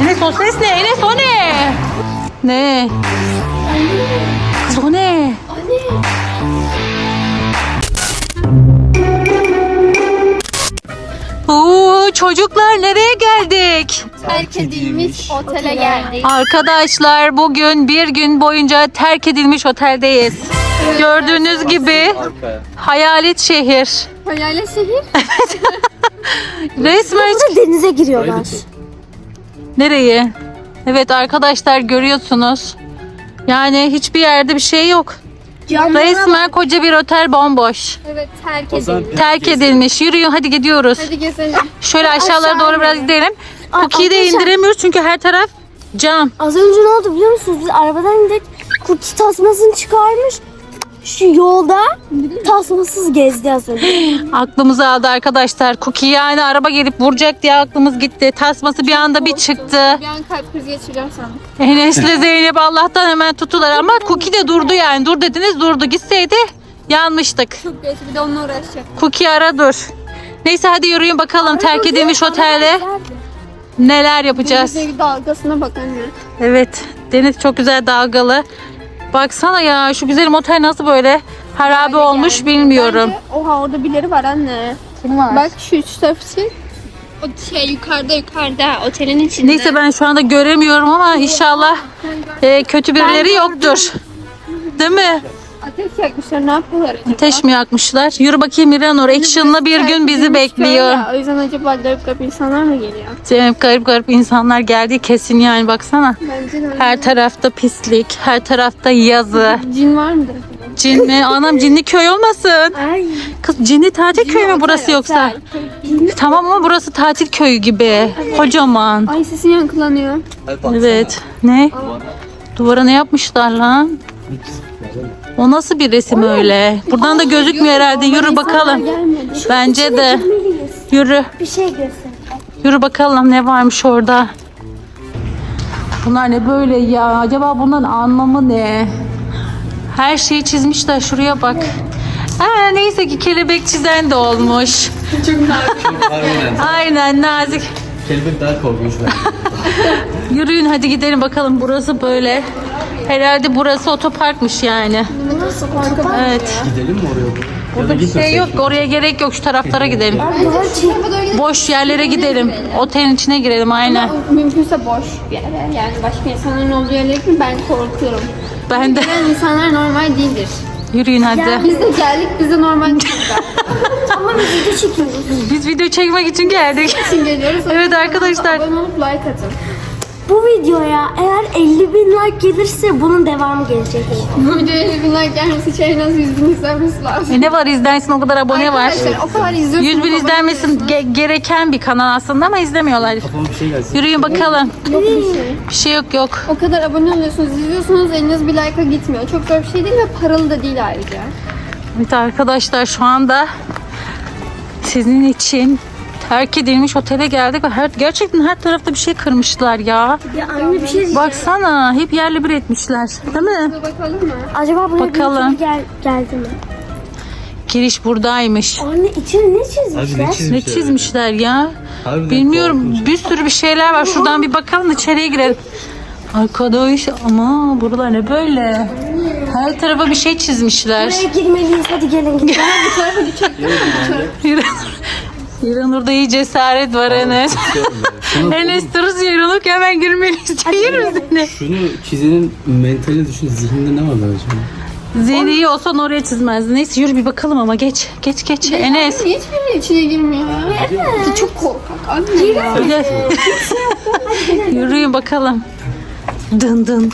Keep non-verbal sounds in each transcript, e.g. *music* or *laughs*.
Enes o ses ne? Enes o ne? Ne? Kız o ne? Oo, çocuklar nereye geldik? Terk edilmiş otele geldik. Arkadaşlar bugün bir gün boyunca terk edilmiş oteldeyiz. Gördüğünüz gibi hayalet şehir. Hayalet şehir. *laughs* Resmen Denize giriyorlar. Nereye? Evet arkadaşlar görüyorsunuz. Yani hiçbir yerde bir şey yok. Resmen koca bir otel bomboş. Evet terk edilmiş. Terk edilmiş. Yürüyün hadi gidiyoruz. Hadi gezelim. Şöyle aşağılara doğru biraz gidelim. Cookie'yi de arkadaşlar- indiremiyoruz çünkü her taraf cam. Az önce ne oldu biliyor musunuz? Biz arabadan indik. Cookie tasmasını çıkarmış. Şu yolda tasmasız gezdi az önce. *gasps* Aklımızı aldı arkadaşlar. Cookie yani araba gelip vuracak diye aklımız gitti. Tasması bir anda bir çıktı. Bir an kalp krizi geçireceğim sandım. Enes'le *laughs* Zeynep Allah'tan hemen tuttular ama Cookie de durdu yani. Dur dediniz durdu. Gitseydi yanmıştık. Çok geç bir de onunla uğraşacak. Cookie ara dur. Neyse hadi yürüyün bakalım terk edilmiş otelde neler yapacağız. Denizdeki dalgasına bak anne. Evet deniz çok güzel dalgalı. Baksana ya şu güzel otel nasıl böyle harabe olmuş bilmiyorum. Bence, oha orada birileri var anne. Kim var? Bak şu üç tarafı. O şey yukarıda yukarıda otelin içinde. Neyse ben şu anda göremiyorum ama inşallah e, kötü birileri yoktur. Değil mi? Ateş yakmışlar ne yapıyorlar acaba? Ateş mi yakmışlar? Yürü bakayım İranur. Action'la bir gün bizi bekliyor. ya, O yüzden acaba garip garip insanlar mı geliyor? Zeynep garip garip insanlar geldi kesin yani baksana. Bence de öyle. Her tarafta pislik, her tarafta yazı. Cin var mıdır acaba? Cin mi? Anam cinli köy olmasın. Ay. Kız cinli tatil köyü mü burası Otel, yoksa? otel. Tamam ama burası tatil köyü gibi. Kocaman. Ay sesin yankılanıyor. Evet. Ne? Duvara ne yapmışlar lan? O nasıl bir resim öyle? Buradan da gözükmüyor herhalde. Yürü bakalım. Bence de. Yürü. Bir şey göster. Yürü bakalım ne varmış orada. Bunlar ne böyle ya? Acaba bunların anlamı ne? Her şeyi çizmişler. Şuraya bak. Ha, neyse ki kelebek çizen de olmuş. *laughs* Harbiden. Aynen nazik. Kelebek daha korkunç bence. *laughs* Yürüyün hadi gidelim bakalım. Burası böyle. Herhalde burası otoparkmış yani. Evet. Gidelim mi oraya? Burada bir şey yok. Oraya gerek yok. Şu taraflara gidelim. Boş yerlere gidelim. Otelin içine girelim aynen. Mümkünse boş bir yere. Yani başka insanların olduğu yerlere gitme ben korkuyorum. Ben de. Yani insanlar normal değildir. Yürüyün hadi. Biz de geldik biz de normal değiliz. *laughs* Ama biz video çekiyoruz. Biz video çekmek için geldik. için geliyoruz. *laughs* Evet arkadaşlar. Abone olup like atın. Bu videoya eğer 50 bin like gelirse bunun devamı gelecek. Bu videoya 50 bin like gelmesi için en az 100 bin izlenmesi lazım. E ne var izlensin o kadar abone var. Arkadaşlar o kadar izliyorsunuz. 100 bin abone izlenmesi oluyorsunuz. ge- gereken bir kanal aslında ama izlemiyorlar. Kafama bir şey gelsin. Yürüyün bakalım. Yok bir şey. Bir şey yok yok. O kadar abone oluyorsunuz, izliyorsunuz, eliniz bir like'a gitmiyor. Çok zor bir şey değil ve paralı da değil ayrıca. Evet arkadaşlar şu anda sizin için terk edilmiş otele geldik ve her, gerçekten her tarafta bir şey kırmışlar ya. Ya anne bir şey diyeceğim. Baksana hep yerli bir etmişler. Değil mi? Bakalım mı? Acaba buraya Bakalım. gel geldi mi? Giriş buradaymış. Anne içine ne Abi çizmişler? ne çizmişler? Ne çizmişler ya? Harbiden Bilmiyorum korkunç. bir sürü bir şeyler var. Şuradan bir bakalım içeriye girelim. Arkadaş ama buralar ne böyle? Her tarafa bir şey çizmişler. Buraya girmeliyiz. Hadi gelin *laughs* gidelim. İranur'da iyi cesaret var Enes. *laughs* Şunu, Enes duruz İranur hemen girmeliyiz. Hayır mı şunu çizenin mentalini düşün. Zihninde ne var böyle acaba? Zihni iyi olsan oraya çizmez. Neyse yürü bir bakalım ama geç. Geç geç. Enes. Hiçbiri içine girmiyor. Evet. Çok korkak. Anne ya. Yürüyün bakalım. Dın dın.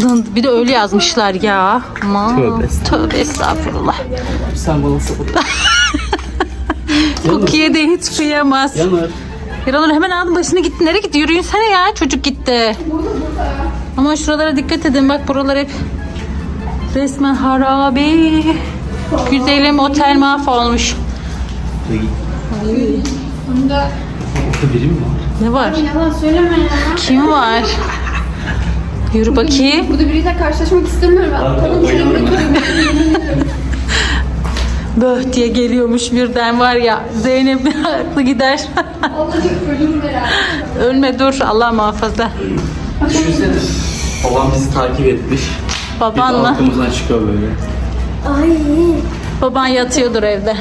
Dın. Bir de öyle yazmışlar ya. Aman. Tövbe Tövbe estağfurullah. Sen bana sapık. *laughs* Cookie'ye de hiç kıyamaz. Yanar. İranur hemen aldın başını gitti. Nereye gitti? Yürüyünsene ya. Çocuk gitti. Ama şuralara dikkat edin. Bak buralar hep resmen harabe. Güzelim otel mahvolmuş. Bunda Orada biri mi var? Ne var? yalan söyleme ya. Kim var? Yürü bakayım. Burada biriyle karşılaşmak istemiyorum. Ben kadın şöyle bırakıyorum. *laughs* Böh diye geliyormuş birden var ya. Zeynep *laughs* aklı gider. Allah'ım ölüm herhalde. Ölme dur Allah muhafaza. Düşünsene. Babam bizi takip etmiş. Baban Biz mı? arkamızdan çıkıyor böyle. Ay. Baban yatıyordur evde.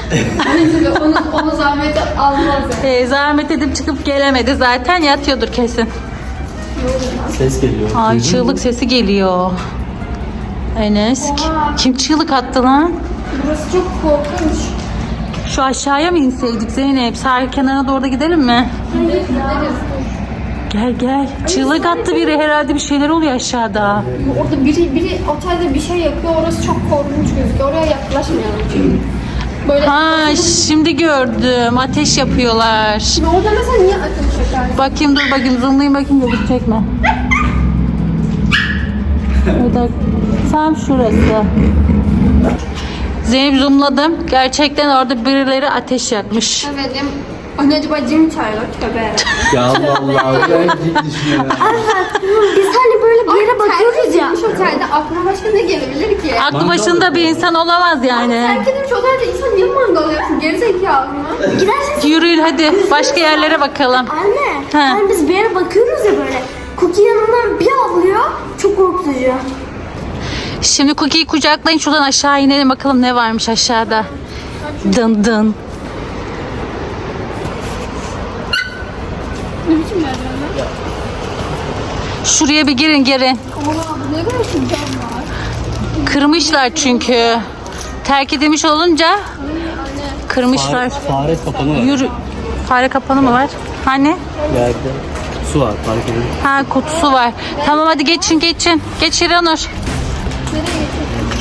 Onu, onu zahmete almaz yani. Ee, zahmet edip çıkıp gelemedi zaten yatıyordur kesin. Ses geliyor. Ay çığlık sesi geliyor. Enes kim çığlık attı lan? Burası çok korkunç. Şu aşağıya mı inseydik Zeynep? Sahil kenarına doğru da gidelim mi? Gideriz gideriz. Gel gel. Çığlık attı biri herhalde bir şeyler oluyor aşağıda. Orada biri biri otelde bir şey yapıyor. Orası çok korkunç gözüküyor. Oraya yaklaşmayalım. Böyle Ha şimdi gördüm. Ateş yapıyorlar. Şimdi orada mesela niye ateş yakar? Bakayım dur bakayım zoomlayayım bakayım gözükecek mi? *laughs* Burada tam şurası. Zeynep zoomladım. Gerçekten orada birileri ateş yakmış. Evet. Anne acaba cim çağırıyor tövbe. Ya Allah Allah. Ben ciddi düşünüyorum. *laughs* Biz hani böyle bir yere bakıyoruz ya. Terk otelde aklına başka ne gelebilir ki? Aklı Mangal başında bir insan olamaz yani. Terk edilmiş otelde insan niye mangal yapsın? Gerizekalı mı? Giderseniz Yürüyün hadi başka yerlere bakalım. anne. Ha. Hani biz bir yere bakıyoruz ya böyle. Cookie yanından bir avlıyor. Şimdi Cookie'yi kucaklayın şuradan aşağı inelim bakalım ne varmış aşağıda. Dın dın. Ne biçim merdivenler? Şuraya bir girin girin. Abi ne kadar cam var. Kırmışlar çünkü. Terk edilmiş olunca kırmışlar. Fare, fare kapanı var. Yürü. Fare kapanı mı var? Hani? Yerde su var fark edin. Ha kutusu var. Tamam hadi geçin geçin. Geç İranur.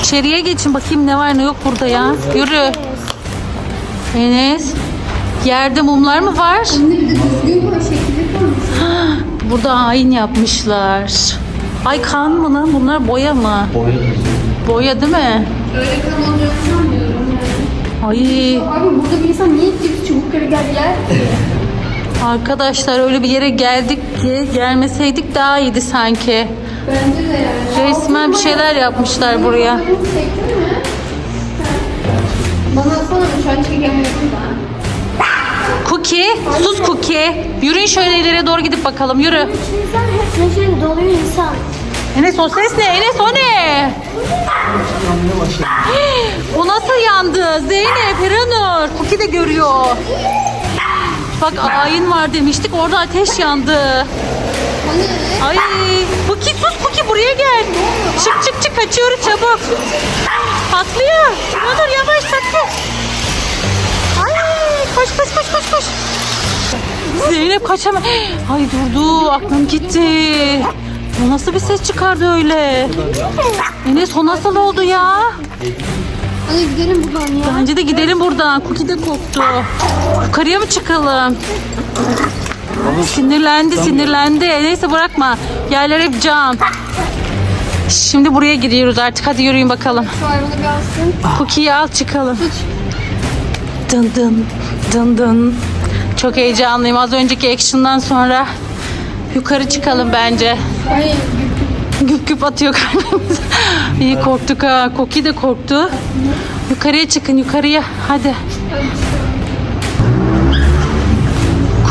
İçeriye geçin bakayım ne var ne yok burada ya. Yürü. Enes. Yerde mumlar mı var? Şimdi bir de düzgün koy koymuş. Burada ayin yapmışlar. Ay kan mı lan? Bunlar boya mı? Boya Boya değil mi? Öyle kan olacağını sanmıyorum. Ay Abi burada bir insan niye gitti çubukları gel yer? *laughs* arkadaşlar öyle bir yere geldik ki gelmeseydik daha iyiydi sanki. Bence de yani. Resmen bir şeyler yapmışlar buraya. Bana atsana şu an çekemiyorum. Cookie, sus Cookie. Yürüyün şöyle ileriye doğru gidip bakalım yürü. İçimizden hep neşeli doluyor insan. Enes o ses ne? Enes o ne? *gasps* o nasıl yandı? Zeynep, Hiranur. Cookie de görüyor. Bak ayin var demiştik orada ateş yandı. Ay Cookie sus Cookie buraya gel. Çık çık çık kaçıyoruz çabuk. Patlıyor. Hiranur yavaş patlıyor. Ay koş koş koş koş koş. Zeynep kaçamam. Ay durdu aklım gitti. O nasıl bir ses çıkardı öyle? Enes o nasıl oldu ya? Hadi gidelim buradan ya. Bence de gidelim buradan. Cookie de korktu. Yukarıya mı çıkalım? Sinirlendi sinirlendi. Neyse bırakma. Yerler hep cam. Şimdi buraya gidiyoruz artık. Hadi yürüyün bakalım. Şu hayvanı bir alsın. Cookie'yi al çıkalım. Dın dın dın dın. Çok heyecanlıyım. Az önceki action'dan sonra yukarı çıkalım bence. Hayır. Güp güp atıyor kalbimiz. İyi korktuk ha. Koki de korktu. Yukarıya çıkın yukarıya. Hadi.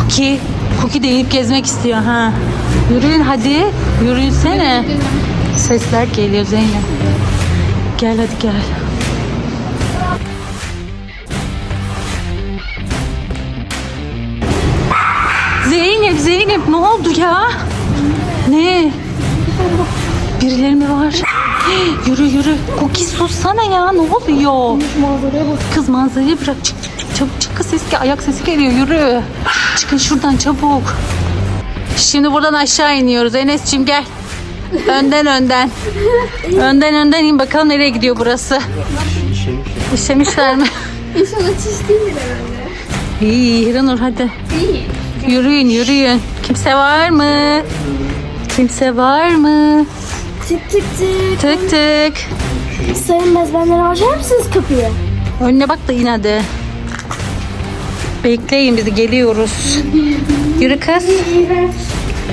Koki. Koki de inip gezmek istiyor ha. Yürüyün hadi. Yürüyünsene. Sesler geliyor Zeynep. Gel hadi gel. Zeynep Zeynep ne oldu ya? Ne? Birileri mi var? *gasps* Yürü yürü. Koki sussana ya ne oluyor? Kız manzarayı bırak çık çık çık çabuk çık kız ses gel- ayak sesi geliyor yürü. *sighs* Çıkın şuradan çabuk. Şimdi buradan aşağı iniyoruz Enes'cim gel. Önden önden. Önden önden in bakalım nereye gidiyor burası. İşemiş. İşemişler mi? *laughs* İnşallah çiş değildir herhalde. İyi Hiranur hadi. İyi. Yürüyün yürüyün. Kimse var mı? Kimse var mı? Tık tık tık. Tık tık. Sayın bezmenleri açar mısınız kapıyı? Önüne bak da in hadi. Bekleyin bizi geliyoruz. Yürü kız. İğrenç.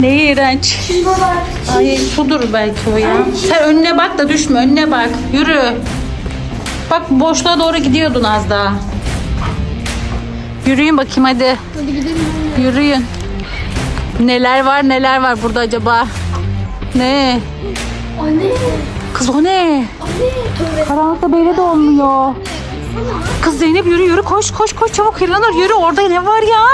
Ne iğrenç. Ay sudur belki o ya. Sen önüne bak da düşme önüne bak. Yürü. Bak boşluğa doğru gidiyordun az daha. Yürüyün bakayım hadi. Hadi gidelim. Yürüyün. Neler var neler var burada acaba? Ne? Anne. Kız o ne? Anne. Karanlıkta böyle de olmuyor. Kız Zeynep yürü yürü koş koş koş çabuk Hiranur yürü orada ne var ya?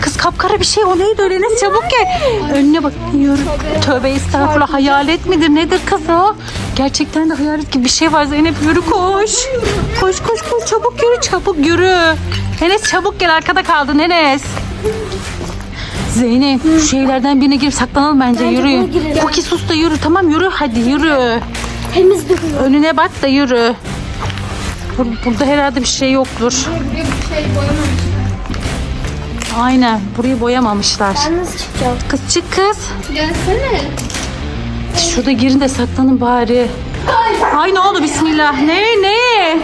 Kız kapkara bir şey o neydi öyle Enes çabuk gel. Önüne bak yürü. Tövbe estağfurullah hayalet midir nedir kız o? Gerçekten de hayalet gibi bir şey var Zeynep yürü koş. Koş koş koş çabuk yürü çabuk yürü. Enes çabuk gel arkada kaldın Enes. Zeynep şu şeylerden birine girip saklanalım bence, Bence yürü. buna girelim. Koki sus da yürü tamam yürü hadi yürü. Temiz duruyor. Önüne bak da yürü. Bur- Burada herhalde bir şey yoktur. Buraya bir şey. Aynen burayı boyamamışlar. Ben nasıl çıkacağım? Kız çık kız. Gelsene. Şurada girin de saklanın bari. Ay ne oldu bismillah. Ne ne?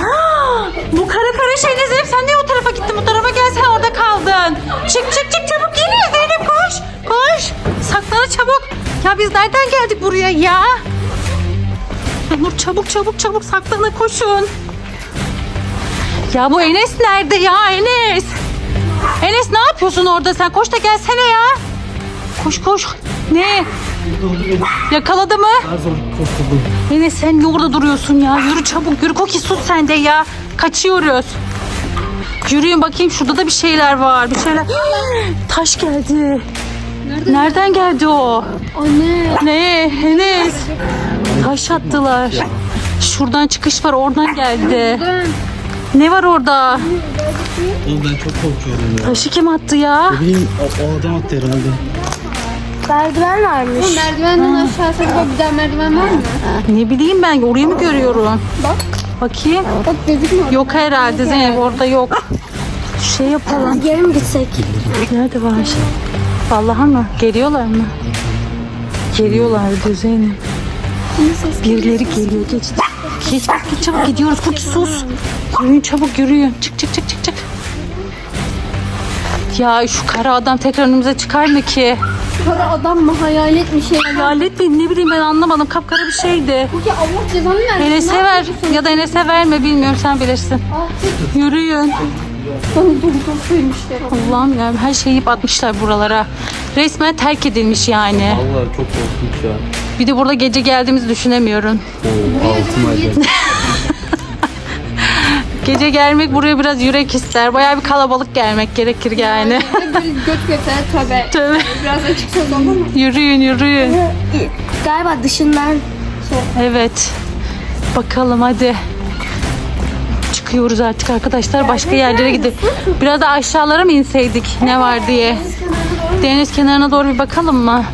Ha, bu kara kara şey ne Zeynep sen niye o tarafa gittin bu tarafa gel sen orada kaldın. Çık çık çık çabuk geliyor Zeynep koş. Koş. Saklan çabuk. Ya biz nereden geldik buraya ya? Nur çabuk çabuk çabuk saklanın koşun. Ya bu Enes nerede ya Enes? Enes ne yapıyorsun orada sen? Koş da gelsene ya. Koş koş. Ne? Yakaladı mı? Enes sen niye orada duruyorsun ya? Yürü çabuk yürü Koki sus sen de ya. Kaçıyoruz. Yürüyün bakayım şurada da bir şeyler var. Bir şeyler. *gasps* Taş geldi. Nereden geldi o? Anne. Ne? Enes. Taş attılar. Şuradan çıkış var oradan geldi. Ne var orada? Oğlum ben çok korkuyorum ya. Taşı kim attı ya? Ne bileyim o, o adam attı herhalde. Merdiven varmış. Merdivenden aşağı acaba bir daha merdiven var mı? Ne bileyim ben orayı mı görüyorum? Bak. Bakayım. Bak gözükmüyor. Yok herhalde Zeynep orada yok. Şey yapalım. Geri mi gitsek? Nerede var? Vallahi mı? Geliyorlar mı? Geliyorlar diyor Zeynep. Birileri geliyor. Geç. Geç geç çabuk gidiyoruz. Kuki sus. Yürüyün çabuk yürüyün. Çık çık çık çık çık. Ya şu kara adam tekrar önümüze çıkar mı ki? Kara adam mı hayalet mi şey? Lanet mi? Ne bileyim ben anlamadım. Kapkara bir şeydi. Peki Allah cezanı versin. Enes'e ver ya da Enes'e verme bilmiyorum sen bilirsin. Yürüyün. Dur koymuşlar. Allah'ım ya her şeyi yiyip atmışlar buralara. Resmen terk edilmiş yani. Vallahi çok korkunç ya. Bir de burada gece geldiğimizi düşünemiyorum. Oo. Gece gelmek buraya biraz yürek ister. Bayağı bir kalabalık gelmek gerekir yani. Böyle göt göte tövbe. Tövbe. Biraz açık söz olur mu? yürüyün yürüyün. Galiba dışından Evet. Bakalım hadi. Çıkıyoruz artık arkadaşlar. Başka yerlere gidip biraz da aşağılara mı inseydik ne var diye. Deniz kenarına doğru bir bakalım mı?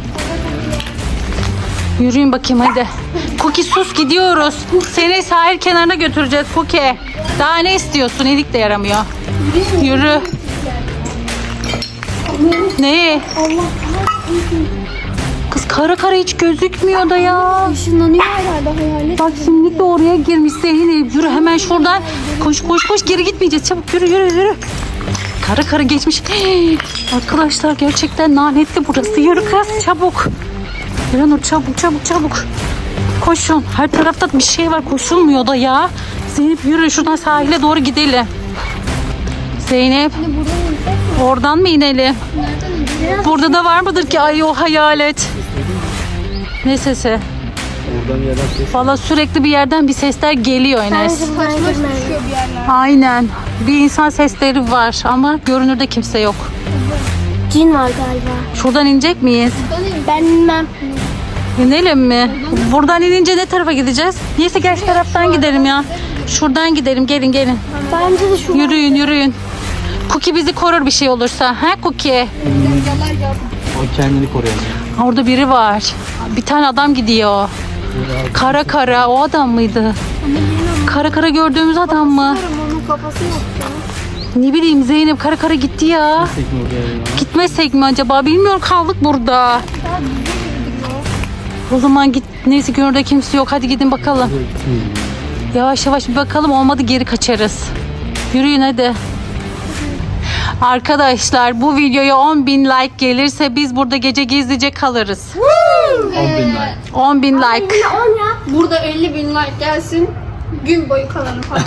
Yürüyün bakayım hadi. Cookie sus gidiyoruz. Seni sahil kenarına götüreceğiz Cookie. Daha ne istiyorsun? İlik de yaramıyor. Yürü. Ne? Kız kara kara hiç gözükmüyor da ya. Işınlanıyor herhalde hayalet. Bak şimdi de oraya girmiş Zeynep. Yürü hemen şuradan. Koş koş koş geri gitmeyeceğiz. Çabuk yürü yürü yürü. Karı karı geçmiş. Hey, *gasps* arkadaşlar gerçekten lanetli burası. Yürü kız çabuk. Yürü Nur çabuk çabuk çabuk. Koşun. Her tarafta bir şey var. Koşulmuyor da ya. Zeynep yürü şuradan sahile doğru gidelim. Zeynep. Oradan mı inelim? Burada da var mıdır ki ay o hayalet? Ne sesi? Oradan yerden ses. Valla sürekli bir yerden bir sesler geliyor Enes. Aynen. Bir insan sesleri var ama görünürde kimse yok. Cin var galiba. Şuradan inecek miyiz? Ben bilmem. İnelim mi? Buradan inince ne tarafa gideceğiz? Neyse gel şu taraftan gidelim ya. Şuradan gidelim gelin gelin. Bence de şu Yürüyün yürüyün. Cookie bizi korur bir şey olursa. Ha ya. O kendini koruyor. Orada biri var. Bir tane adam gidiyor. Kara kara o adam mıydı? Kara kara gördüğümüz adam mı? Onun kafası yok ya. Ne bileyim Zeynep kara kara gitti ya. Gitmesek mi acaba? Bilmiyorum kaldık burada. O zaman git. Neyse ki orada kimse yok. Hadi gidin bakalım. Yavaş yavaş bir bakalım. Olmadı geri kaçarız. Yürüyün hadi. Arkadaşlar bu videoya 10.000 like gelirse biz burada gece gizlice kalırız. 10 bin like. 10.000 like. Burada 50 bin like gelsin. Gün boyu kalanı falan.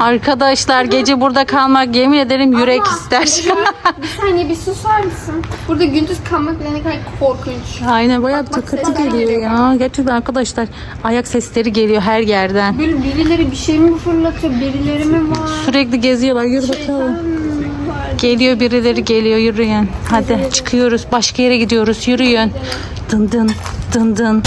Arkadaşlar gece burada kalmak yemin ederim yürek Abla, ister. bir saniye bir susar mısın? Burada gündüz kalmak bile ne kadar korkunç. Aynen bayağı bir Bak, bak, takırtı sesler geliyor geliyor. ya. Gerçekten arkadaşlar ayak sesleri geliyor her yerden. Böyle birileri bir şey mi fırlatıyor? Birileri mi var? Sürekli geziyorlar. Yürü bakalım. Geliyor birileri geliyor yürüyün. Hadi çıkıyoruz. Başka yere gidiyoruz. Yürüyün. Dın dın dın dın.